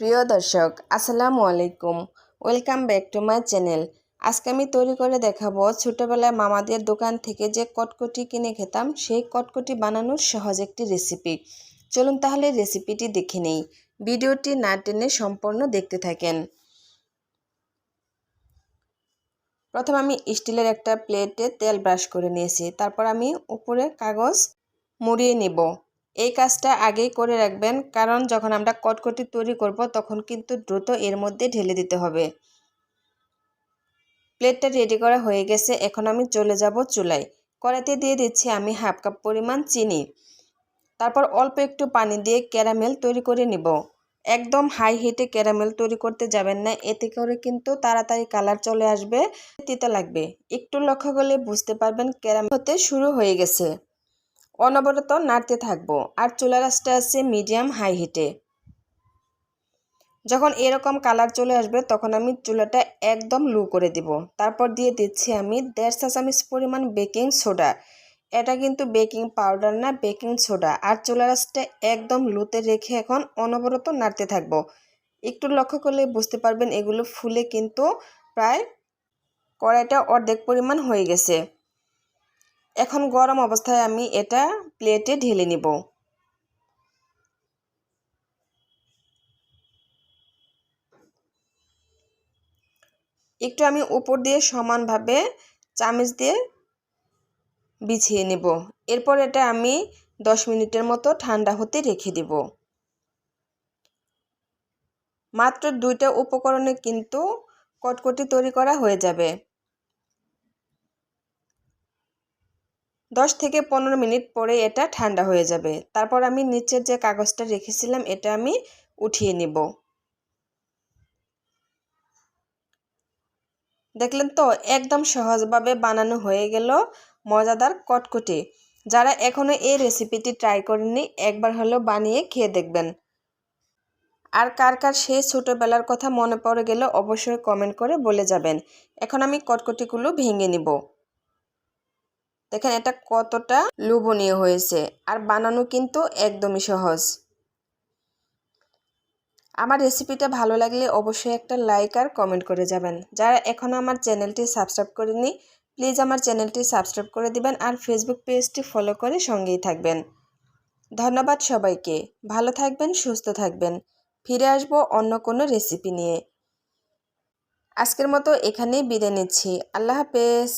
প্রিয় দর্শক, আসসালামু আলাইকুম। Welcome back to my channel. আজকে আমি তৈরি করে দেখাবো ছোটোবেলায় মামাদের দোকান থেকে যে কটকটি কিনে খেতাম, সেই কটকটি বানানোর সহজ একটি রেসিপি চলুন তাহলে রেসিপিটি দেখে নেই। ভিডিওটি না টেনে সম্পূর্ণ দেখতে থাকেন। প্রথম আমি স্টিলের একটা প্লেটে তেল ব্রাশ করে নিয়েছি। তারপর আমি উপরে কাগজ মুড়িয়ে নিব। এই কাজটা আগেই করে রাখবেন, কারণ যখন আমরা কটকটি তৈরি করব, তখন কিন্তু দ্রুত এর মধ্যে ঢেলে দিতে হবে। প্লেটটা রেডি করা হয়ে গেছে, এখন আমি চলে যাব চুলায়। কড়াইতে দিয়ে দিচ্ছি আমি হাফ কাপ পরিমাণ চিনি। তারপর অল্প একটু পানি দিয়ে ক্যারামেল তৈরি করে নিব। একদম হাই হিটে ক্যারামেল তৈরি করতে যাবেন না, এতে করে কিন্তু তাড়াতাড়ি কালার চলে আসবে, তিতা লাগবে। একটু লক্ষ্য করলে বুঝতে পারবেন ক্যারামেল হতে শুরু হয়ে গেছে। অনবরত নাড়তে থাকব, আর চুলা রাসটা আছে মিডিয়াম হাই হিটে। যখন এরকম কালার চলে আসবে, তখন আমি চুলাটা একদম লু করে দিব। তারপর দিয়ে দিচ্ছি আমি দেড় চা চামচ পরিমাণ বেকিং সোডা। এটা কিন্তু বেকিং পাউডার না, বেকিং সোডা। আর চুলা রাসটা একদম লুতে রেখে এখন অনবরত নাড়তে থাকব। একটু লক্ষ্য করলে বুঝতে পারবেন, এগুলো ফুলে কিন্তু প্রায় কড়াইটা অর্ধেক পরিমাণ হয়ে গেছে। এখন গরম অবস্থায় আমি এটা প্লেটে ঢেলে নিব। একটু আমি উপর দিয়ে সমানভাবে চামচ দিয়ে বিছিয়ে নেব। এরপর এটা আমি দশ মিনিটের মতো ঠান্ডা হতে রেখে দেব। মাত্র দুইটা উপকরণে কিন্তু কটকটি তৈরি করা হয়ে যাবে। দশ থেকে পনেরো মিনিট পরে এটা ঠান্ডা হয়ে যাবে। তারপর আমি নিচের যে কাগজটা রেখেছিলাম, এটা আমি উঠিয়ে নিব। দেখলেন তো, একদম সহজভাবে বানানো হয়ে গেল মজাদার কটকটি। যারা এখনও এই রেসিপিটি ট্রাই করেননি, একবার হলেও বানিয়ে খেয়ে দেখবেন। আর কার কার সেই ছোটোবেলার কথা মনে পড়ে গেলে অবশ্যই কমেন্ট করে বলে যাবেন। এখন আমি কটকটিগুলো ভেঙে নিব। দেখেন এটা কতটা লোভনীয় হয়েছে। আর বানানো কিন্তু একদমই সহজ। আমার রেসিপিটা ভালো লাগলে অবশ্যই একটা লাইক আর কমেন্ট করে যাবেন। যারা এখনও আমার চ্যানেলটি সাবস্ক্রাইব করেনি প্লিজ আমার চ্যানেলটি সাবস্ক্রাইব করে দিবেন আর ফেসবুক পেজটি ফলো করে সঙ্গেই থাকবেন। ধন্যবাদ সবাইকে। ভালো থাকবেন, সুস্থ থাকবেন। ফিরে আসব অন্য কোনো রেসিপি নিয়ে। আজকের মতো এখানেই বিদায় নিচ্ছি। আল্লাহ হাফেজ।